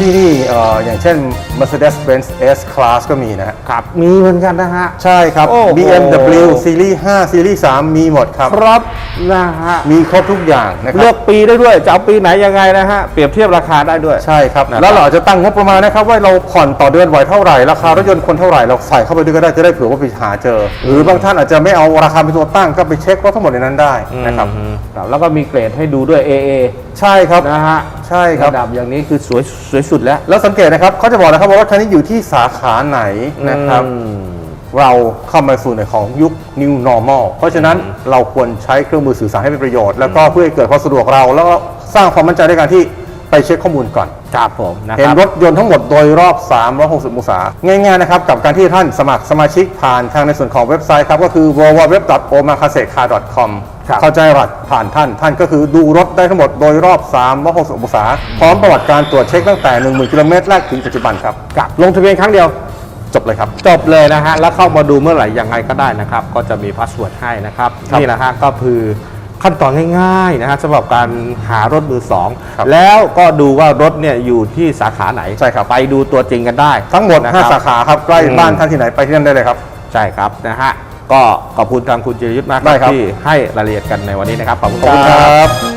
ที่นี่เอ่ออย่างเช่น Mercedes-Benz S Class ก็มีนะฮะครับ มีเหมือนกันนะฮะ ใช่ครับ โอ้โห BMW ซีรีส์5ซีรีส์3มีหมดครับ ครับนะฮะ มีครบทุกอย่างนะคเลืรัอบกปีได้ด้วยจะเอาปีไหนยังไงนะฮะ เปรียบเทียบราคาได้ด้วย ใช่ครับ นะครับ แล้วเราอาจจะตั้งงบประมาณนะครับ ว่าเราผ่อนต่อเดือนไหวเท่าไหร่ ราคารถยนต์คนเท่าไหร่ เราใส่เข้าไปด้วยก็ได้จะได้เผื่อว่าไปหาเจอ หรือบางท่านอาจจะไม่เอาราคาเป็นตัวตั้งก็ไปเช็คว่าทั้งหมดในนั้นได้นะครับอืมครับแล้วก็มีเกรดให้ดูด้วย AA ใช่ครับนะฮะใช่ครับระดับอย่างนี้คือสวยสวยสุดแล้ว แล้วสังเกตนะครับเขาจะบอกนะครับว่ารถคันนี้อยู่ที่สาขาไหนนะครับอืมเราเข้ามาสู่ในของยุค new normal เพราะฉะนั้นเราควรใช้เครื่องมือสื่อสารให้เป็นประโยชน์ แล้วก็เพื่อให้เกิดความสะดวกเรา แล้วก็สร้างความมั่นใจด้วยการที่ไปเช็คข้อมูลก่อนครับผมนะเห็คนรับรถยนต์ทั้งหมดโดยรอบ 360 องศา ง่ายๆนะครับ กับการที่ท่านสมัครสมาชิกผ่านทางในส่วนของเว็บไซต์ครับ ก็คือ www.omakase-car.com ครับ เข้าใจรัดผ่านท่าน ท่านก็คือดูรถได้ทั้งหมดโดยรอบ360องศาพร้อมประวัติการตรวจเช็คตั้งแต่ 10,000กิโลเมตรแรกถึงปัจจุบันครับกับ ลงทะเบียนครั้งเดียว จบเลยครับ จบเลยนะฮะ แล้วเข้ามาดูเมื่อไหร่ยังไงก็ได้นะครับ ก็จะมีพาสเวิร์ดให้นะครับ ครับนี่นะฮะก็คือขั้นตอนง่ายๆนะฮะสำหรับการหารถมือสอง ครับ แล้วก็ดูว่ารถเนี่ยอยู่ที่สาขาไหนใช่ครับ ไปดูตัวจริงกันได้ทั้งหมด นะครับ5สาขาครับใกล้อืมบ้านท่านที่ไหนไปที่นั่นได้เลยครับ ใช่ครับนะฮะ ก็ขอบคุณทางคุณจิรยุทธ์มากคได้รับครับ ที่ให้รายละเอียดกันในวันนี้นะครับขอบคุณขอบคุณคครัรับ บ